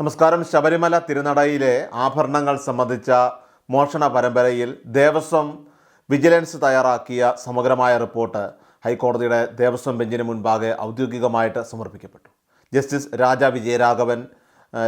നമസ്കാരം. ശബരിമല തിരുനടയിലെ ആഭരണങ്ങൾ സംബന്ധിച്ച മോഷണ പരമ്പരയിൽ ദേവസ്വം വിജിലൻസ് തയ്യാറാക്കിയ സമഗ്രമായ റിപ്പോർട്ട് ഹൈക്കോടതിയുടെ ദേവസ്വം ബെഞ്ചിന് മുൻപാകെ ഔദ്യോഗികമായിട്ട് സമർപ്പിക്കപ്പെട്ടു. ജസ്റ്റിസ് രാജ വിജയരാഘവൻ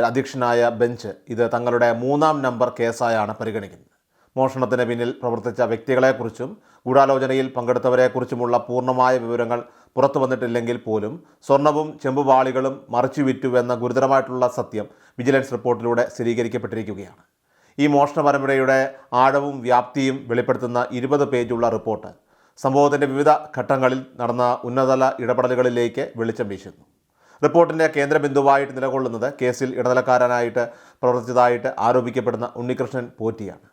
അധ്യക്ഷനായ ബെഞ്ച് ഇത് തങ്ങളുടെ മൂന്നാം നമ്പർ കേസായാണ് പരിഗണിക്കുന്നത്. മോഷണത്തിന് പിന്നിൽ പ്രവർത്തിച്ച വ്യക്തികളെക്കുറിച്ചും ഗൂഢാലോചനയിൽ പങ്കെടുത്തവരെക്കുറിച്ചുമുള്ള പൂർണമായ വിവരങ്ങൾ പുറത്തു വന്നിട്ടില്ലെങ്കിൽ പോലും സ്വർണവും ചെമ്പുപാളികളും മറിച്ചു വിറ്റുവെന്ന ഗുരുതരമായിട്ടുള്ള സത്യം വിജിലൻസ് റിപ്പോർട്ടിലൂടെ സ്ഥിരീകരിക്കപ്പെട്ടിരിക്കുകയാണ്. ഈ മോഷണ പരമ്പരയുടെ ആഴവും വ്യാപ്തിയും വെളിപ്പെടുത്തുന്ന ഇരുപത് പേജുള്ള റിപ്പോർട്ട് സംഭവത്തിന്റെ വിവിധ ഘട്ടങ്ങളിൽ നടന്ന ഉന്നതതല ഇടപെടലുകളിലേക്ക് വെളിച്ചം വീശുന്നു. റിപ്പോർട്ടിന്റെ കേന്ദ്രബിന്ദുവായിട്ട് നിലകൊള്ളുന്നത് കേസിൽ ഇടനിലക്കാരനായിട്ട് പ്രവർത്തിച്ചതായിട്ട് ആരോപിക്കപ്പെടുന്ന ഉണ്ണികൃഷ്ണൻ പോറ്റിയാണ്.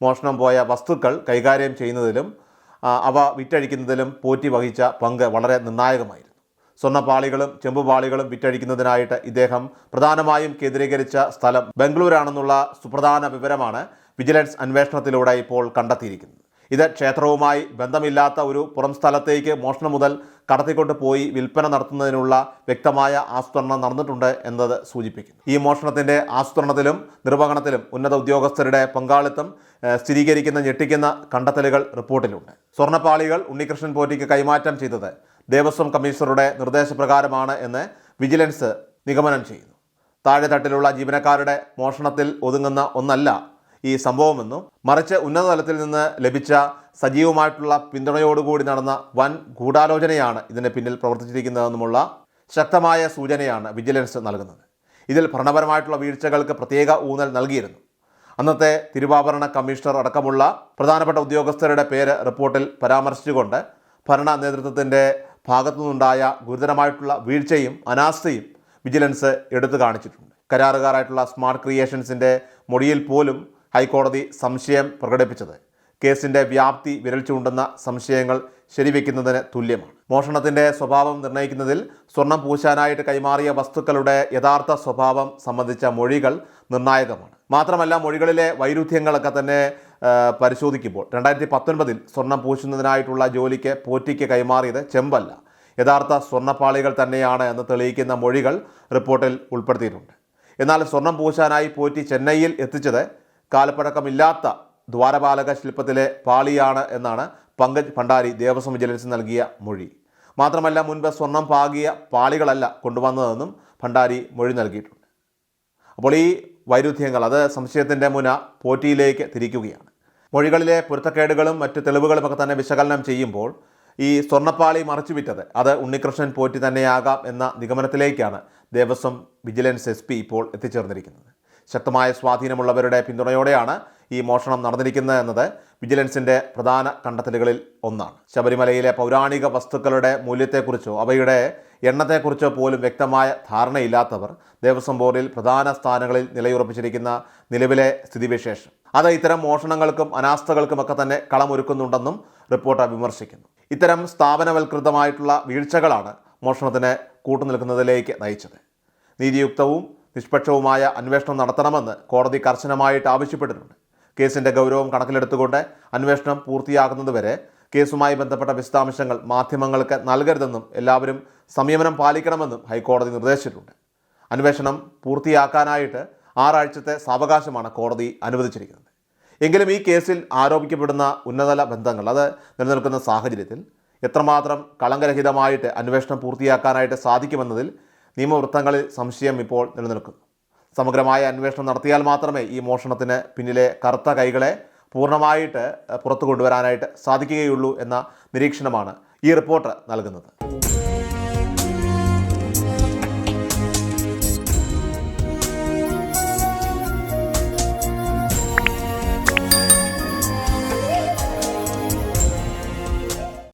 മോഷണം പോയ വസ്തുക്കൾ കൈകാര്യം ചെയ്യുന്നതിലും അവ വിറ്റഴിക്കുന്നതിലും പോറ്റി വഹിച്ച പങ്ക് വളരെ നിർണായകമായിരുന്നു. സ്വർണപാളികളും ചെമ്പുപാളികളും വിറ്റഴിക്കുന്നതിനായിട്ട് ഇദ്ദേഹം പ്രധാനമായും കേന്ദ്രീകരിച്ച സ്ഥലം ബംഗളൂരാണെന്നുള്ള സുപ്രധാന വിവരമാണ് വിജിലൻസ് അന്വേഷണത്തിലൂടെ ഇപ്പോൾ കണ്ടെത്തിയിരിക്കുന്നത്. ഇത് ക്ഷേത്രവുമായി ബന്ധമില്ലാത്ത ഒരു പുറം സ്ഥലത്തേക്ക് മോഷണം മുതൽ കടത്തിക്കൊണ്ട് പോയി വിൽപ്പന നടത്തുന്നതിനുള്ള വ്യക്തമായ ആസൂത്രണം നടന്നിട്ടുണ്ട് എന്നത് സൂചിപ്പിക്കുന്നു. ഈ മോഷണത്തിന്റെ ആസൂത്രണത്തിലും നിർവഹണത്തിലും ഉന്നത ഉദ്യോഗസ്ഥരുടെ പങ്കാളിത്തം സ്ഥിരീകരിക്കുന്ന ഞെട്ടിക്കുന്ന കണ്ടെത്തലുകൾ റിപ്പോർട്ടിലുണ്ട്. സ്വർണപ്പാളികൾ ഉണ്ണികൃഷ്ണൻ പോറ്റിക്ക് കൈമാറ്റം ചെയ്തത് ദേവസ്വം കമ്മീഷണറുടെ നിർദ്ദേശപ്രകാരമാണ് എന്ന് വിജിലൻസ് നിഗമനം ചെയ്യുന്നു. താഴെത്തട്ടിലുള്ള ജീവനക്കാരുടെ മോഷണത്തിൽ ഒതുങ്ങുന്ന ഒന്നല്ല ഈ സംഭവമെന്നും മറിച്ച് ഉന്നത തലത്തിൽ നിന്ന് ലഭിച്ച സജീവമായിട്ടുള്ള പിന്തുണയോടുകൂടി നടന്ന വൻ ഗൂഢാലോചനയാണ് ഇതിന് പിന്നിൽ പ്രവർത്തിച്ചിരിക്കുന്നതെന്നുമുള്ള ശക്തമായ സൂചനയാണ് വിജിലൻസ് നൽകുന്നത്. ഇതിൽ ഭരണപരമായിട്ടുള്ള വീഴ്ചകൾക്ക് പ്രത്യേക ഊന്നൽ നൽകിയിരുന്നു. അന്നത്തെ തിരുവാഭരണ കമ്മീഷണർ അടക്കമുള്ള പ്രധാനപ്പെട്ട ഉദ്യോഗസ്ഥരുടെ പേര് റിപ്പോർട്ടിൽ പരാമർശിച്ചുകൊണ്ട് ഭരണ നേതൃത്വത്തിന്റെ ഭാഗത്തുനിന്നുണ്ടായ ഗുരുതരമായിട്ടുള്ള വീഴ്ചയും അനാസ്ഥയും വിജിലൻസ് എടുത്തു കാണിച്ചിട്ടുണ്ട്. കരാറുകാരായിട്ടുള്ള സ്മാർട്ട് ക്രിയേഷൻസിന്റെ മൊഴിയിൽ പോലും ഹൈക്കോടതി സംശയം പ്രകടിപ്പിച്ചത്. കേസിന്റെ വ്യാപ്തി വിരൽ ചൂണ്ടുന്ന സംശയങ്ങൾ ശരിവെക്കുന്നതിന് തുല്യമാണ്. മോഷണത്തിന്റെ സ്വഭാവം നിർണയിക്കുന്നതിൽ സ്വർണം പൂശാനായിട്ട് കൈമാറിയ വസ്തുക്കളുടെ യഥാർത്ഥ സ്വഭാവം സംബന്ധിച്ച മൊഴികൾ നിർണായകമാണ്. മാത്രമല്ല മൊഴികളിലെ വൈരുദ്ധ്യങ്ങളൊക്കെ തന്നെ പരിശോധിക്കുമ്പോൾ രണ്ടായിരത്തി പത്തൊൻപതിൽ സ്വർണം പൂശുന്നതിനായിട്ടുള്ള ജോലിക്ക് പോറ്റിക്ക് കൈമാറിയത് ചെമ്പല്ല. യഥാർത്ഥ സ്വർണപ്പാളികൾ തന്നെയാണ് എന്ന് തെളിയിക്കുന്ന മൊഴികൾ റിപ്പോർട്ടിൽ ഉൾപ്പെടുത്തിയിട്ടുണ്ട്. എന്നാൽ സ്വർണം പൂശാനായി പോറ്റി ചെന്നൈയിൽ എത്തിച്ചത് കാലപ്പഴക്കമില്ലാത്ത ദ്വാരപാലക ശില്പത്തിലെ പാളിയാണ് എന്നാണ് പങ്കജ് ഭണ്ഡാരി ദേവസ്വം വിജിലൻസ് നൽകിയ മൊഴി. മാത്രമല്ല മുൻപ് സ്വർണം പാകിയ പാളികളല്ല കൊണ്ടുവന്നതെന്നും ഭണ്ഡാരി മൊഴി നൽകിയിട്ടുണ്ട്. അപ്പോൾ ഈ വൈരുദ്ധ്യങ്ങൾ അത് സംശയത്തിന്റെ മുന പോറ്റിയിലേക്ക് തിരിക്കുകയാണ്. മൊഴികളിലെ പൊരുത്തക്കേടുകളും മറ്റ് തെളിവുകളും ഒക്കെ തന്നെ വിശകലനം ചെയ്യുമ്പോൾ ഈ സ്വർണപ്പാളി മറച്ചു വിറ്റത് അത് ഉണ്ണികൃഷ്ണൻ പോറ്റി തന്നെയാകാം എന്ന നിഗമനത്തിലേക്കാണ് ദേവസ്വം വിജിലൻസ് എസ് ഇപ്പോൾ എത്തിച്ചേർന്നിരിക്കുന്നത്. ശക്തമായ സ്വാധീനമുള്ളവരുടെ പിന്തുണയോടെയാണ് ഈ മോഷണം നടന്നിരിക്കുന്നത് എന്നത് വിജിലൻസിന്റെ പ്രധാന കണ്ടെത്തലുകളിൽ ഒന്നാണ്. ശബരിമലയിലെ പൗരാണിക വസ്തുക്കളുടെ മൂല്യത്തെക്കുറിച്ചോ അവയുടെ എണ്ണത്തെക്കുറിച്ചോ പോലും വ്യക്തമായ ധാരണയില്ലാത്തവർ ദേവസ്വം ബോർഡിൽ പ്രധാന സ്ഥാനങ്ങളിൽ നിലയുറപ്പിച്ചിരിക്കുന്ന നിലവിലെ സ്ഥിതിവിശേഷം. അത് ഇത്തരം മോഷണങ്ങൾക്കും അനാസ്ഥകൾക്കുമൊക്കെ തന്നെ കളമൊരുക്കുന്നുണ്ടെന്നും റിപ്പോർട്ട് വിമർശിക്കുന്നു. ഇത്തരം സ്ഥാപനവൽകൃതമായിട്ടുള്ള വീഴ്ചകളാണ് മോഷണത്തിന് കൂട്ടുനിൽക്കുന്നതിലേക്ക് നയിച്ചത്. നീതിയുക്തവും നിഷ്പക്ഷവുമായ അന്വേഷണം നടത്തണമെന്ന് കോടതി കർശനമായിട്ട് ആവശ്യപ്പെട്ടിട്ടുണ്ട്. കേസിന്റെ ഗൗരവം കണക്കിലെടുത്തുകൊണ്ട് അന്വേഷണം പൂർത്തിയാകുന്നതുവരെ കേസുമായി ബന്ധപ്പെട്ട വിശദാംശങ്ങൾ മാധ്യമങ്ങൾക്ക് നൽകരുതെന്നും എല്ലാവരും സംയമനം പാലിക്കണമെന്നും ഹൈക്കോടതി നിർദ്ദേശിച്ചിട്ടുണ്ട്. അന്വേഷണം പൂർത്തിയാക്കാനായിട്ട് ആറാഴ്ചത്തെ സാവകാശമാണ് കോടതി അനുവദിച്ചിരിക്കുന്നത്. എങ്കിലും ഈ കേസിൽ ആരോപിക്കപ്പെടുന്ന ഉന്നതല ബന്ധങ്ങൾ അത് നിലനിൽക്കുന്ന സാഹചര്യത്തിൽ എത്രമാത്രം കളങ്കരഹിതമായിട്ട് അന്വേഷണം പൂർത്തിയാക്കാനായിട്ട് സാധിക്കുമെന്നതിൽ നിയമവൃത്തങ്ങളിൽ സംശയം ഇപ്പോൾ നിലനിൽക്കുന്നു. സമഗ്രമായ അന്വേഷണം നടത്തിയാൽ മാത്രമേ ഈ മോഷണത്തിന് പിന്നിലെ കറുത്ത കൈകളെ പൂർണമായിട്ട് പുറത്തു കൊണ്ടുവരാനായിട്ട് സാധിക്കുകയുള്ളൂ എന്ന നിരീക്ഷണമാണ് ഈ റിപ്പോർട്ട് നൽകുന്നത്.